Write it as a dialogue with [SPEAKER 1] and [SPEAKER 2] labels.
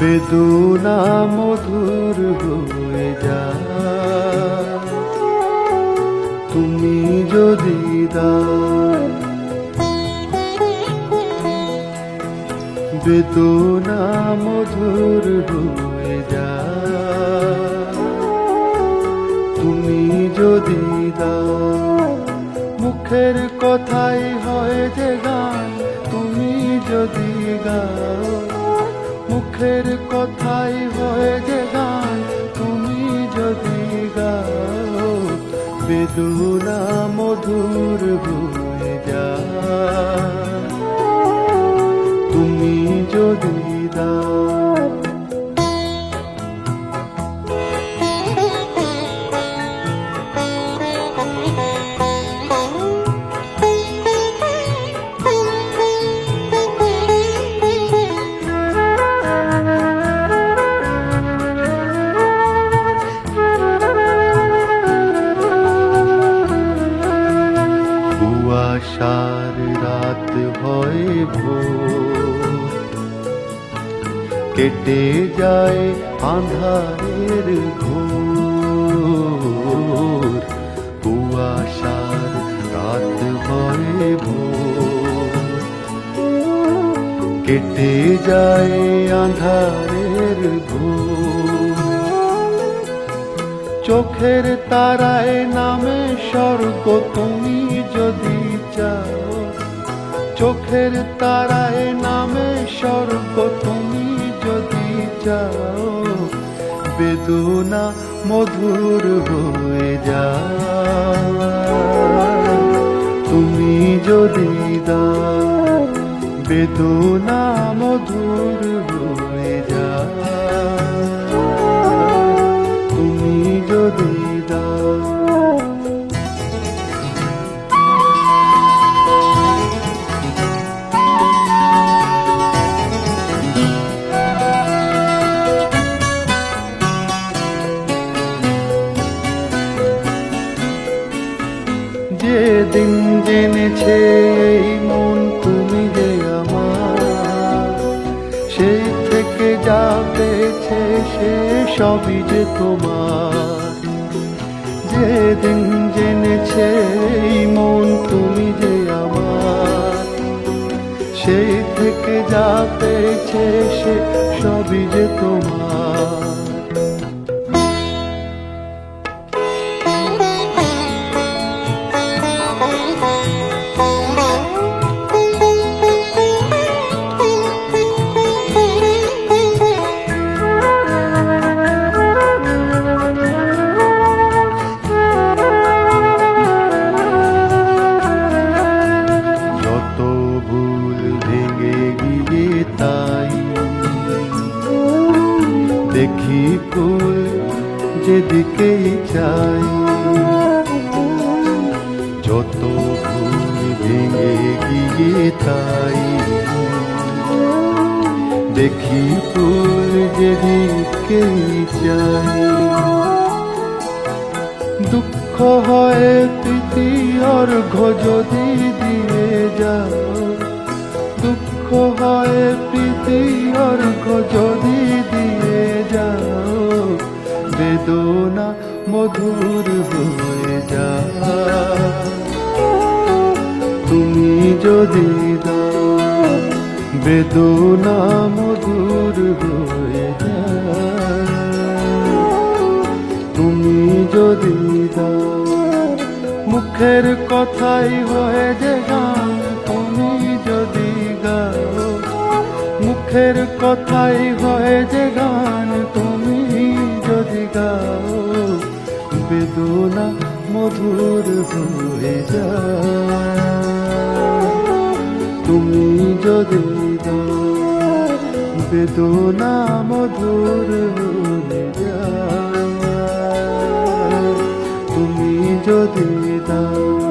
[SPEAKER 1] বেদনা মধুর হয়ে যা তুমি যদি দাও বেদনা মধুর হয়ে যা তুমি যদি দাও মুখের কথাই হয় যে গান, তুমি যদি গাও মুখের কথাই হয় যে গান তুমি যদি গাও বেদনা মধুর হয়ে যা কেটে যায় আন্ধারের ঘোর কুয়াশার রাত হয় কেটে যায় আন্ধারের ঘোর চোখের তারায় নামে স্বর্গ, তুমি যদি চাও। চোখের তারায় নামে স্বর্গ, তুমি যদি চাও বেদনা মধুর হয়ে যাও তুমি যদি দাও, বেদনা মধুর হয়ে যাও তুমি যদি যেদিন জেনেছে এই মন তুমি যে আমার। সেই থেকে যা পেয়েছে সে সবই যে তোমার। যেদিন জেনেছে এই মন তুমি যে আমার। সেই থেকে যা পেয়েছে সে সবই যে তোমার। দেখি ফুল যেদিকেই চাই। যত ভুল ভেঙে গিয়ে তাই। দেখি ফুল যেদিকেই চাই। দুঃখ হয় প্রীতি অর্ঘ যদি দিয়ে যাও দুঃখ হয় প্রীতি অর্ঘ যদি মধুর হয়ে যা। তুমি যদি দাও বেদনা মধুর হয়ে তুমি যদি মুখের কথাই হয়ে যে গান, তুমি যদি গাও মুখের কথাই হয়ে যে গান, তুমি যদি গাও মধুর হয়ে তুমি যদি বেদনা মধুর হয়ে তুমি যদি দাও